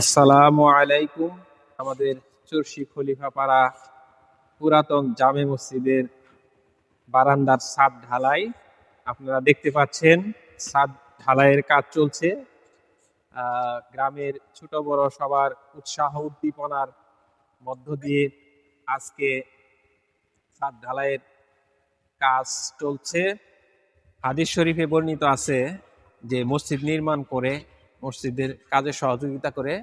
আসসালামু আলাইকুম, আমাদের চরশি খলিফা পাড়া পুরাতন জামে মসজিদের বারান্দার ছাদ ঢালাই। আপনারা দেখতে পাচ্ছেন, ছাদ ঢালাইয়ের কাজ চলছে। গ্রামের ছোট বড় সবার উৎসাহ উদ্দীপনার মধ্য দিয়ে আজকে ছাদ ঢালাইয়ের কাজ চলছে। হাদিস শরীফে বর্ণিত আছে যে, মসজিদ নির্মাণ করে মসজিদের কাজে সহযোগিতা করে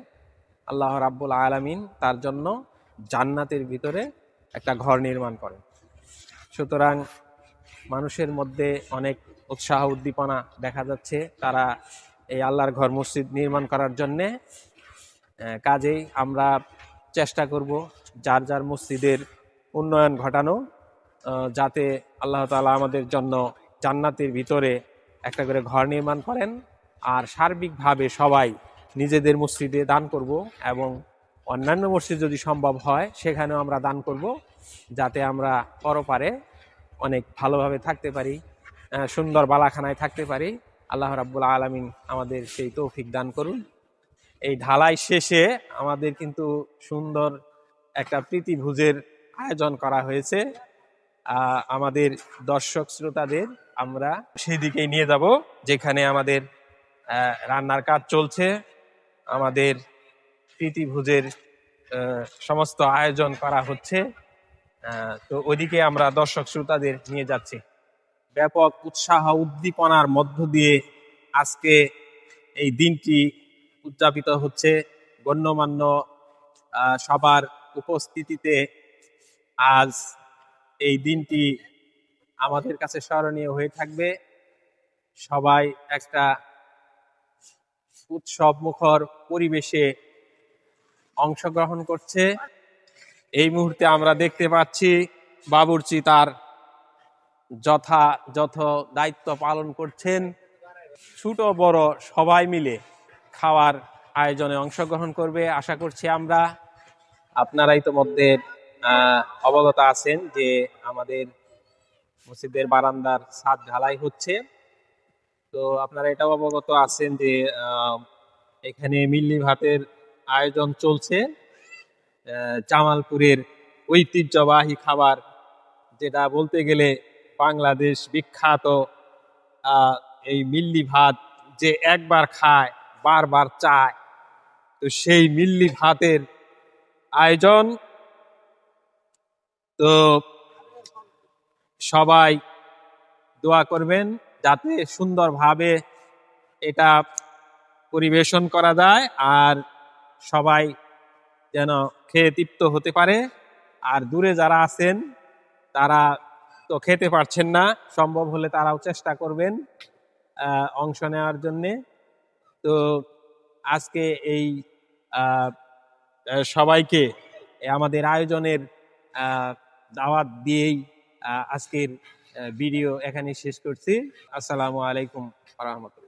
আল্লাহ রাব্বুল আলামিন তার জন্য জান্নাতের ভিতরে একটা ঘর নির্মাণ করেন। সুতরাং মানুষের মধ্যে অনেক উৎসাহ, উদ্দীপনা দেখা যাচ্ছে। তারা এই আল্লাহর ঘর মসজিদ নির্মাণ করার জন্যে কাজেই আমরা চেষ্টা করব যার যার মসজিদের উন্নয়ন ঘটানো যাতে আল্লাহ তাআলা আমাদের জন্য জান্নাতের ভিতরে একটা করে ঘর নির্মাণ করেন। আর সার্বিকভাবে সবাই নিজেদের মসজিদে দান করব এবং অন্যান্য মসজিদ যদি সম্ভব হয়, সেখানেও আমরা দান করব যাতে আমরা পরপারে অনেক ভালোভাবে থাকতে পারি সুন্দর বালাখানায় থাকতে পারি। আল্লাহ রাব্বুল আলামিন আমাদের সেই তৌফিক দান করুন। এই ঢালাই শেষে আমাদের কিন্তু সুন্দর একটা প্রীতিভোজের আয়োজন করা হয়েছে। আমাদের দর্শক শ্রোতাদের আমরা সেই দিকেই নিয়ে যাব, যেখানে আমাদের রান্নার কাজ চলছে। আমাদের প্রীতিভোজের সমস্ত আয়োজন করা হচ্ছে। তো ওইদিকে আমরা দর্শক শ্রোতাদের নিয়ে যাচ্ছি। ব্যাপক উৎসাহ, উদ্দীপনার মধ্য দিয়ে আজকে এই দিনটি উদযাপিত হচ্ছে। গণ্যমান্য সবার উপস্থিতিতে আজ এই দিনটি আমাদের কাছে স্মরণীয় হয়ে থাকবে। সবাই একটা উৎসব মুখর পরিবেশে অংশগ্রহণ করছে। এই মুহূর্তে আমরা দেখতে পাচ্ছি বাবুর্চি তার যথাযথ দায়িত্ব পালন করছেন। ছোট, বড় সবাই মিলে খাওয়ার আয়োজনে অংশগ্রহণ করবে, আশা করছি আমরা। আপনারা ইতোমধ্যে অবগত আছেন যে আমাদের মসজিদের বারান্দার ছাদ ঢালাই হচ্ছে। তো আপনারা এটাও অবগত আছেন যে এখানে মিল্লি ভাতের আয়োজন চলছে। জামালপুরের ঐতিহ্যবাহী খাবার, যেটা বলতে গেলে বাংলাদেশ বিখ্যাত এই মিল্লি ভাত যে একবার খায়, বারবার চায়। তো সেই মিল্লি ভাতের আয়োজন, তো সবাই দোয়া করবেন। যাতে সুন্দরভাবে এটা পরিবেশন করা যায় আর সবাই যেন খেয়ে তৃপ্ত হতে পারে। আর দূরে যারা আছেন, তারা তো খেতে পারছেন না, সম্ভব হলে তারাও চেষ্টা করবেন অংশ নেওয়ার জন্যে। তো আজকে এই সবাইকে আমাদের আয়োজনের দাওয়াত দিয়েই আজকের ভিডিও এখানে শেষ করছি। আসসালামু আলাইকুম রহমতুল্লাহ।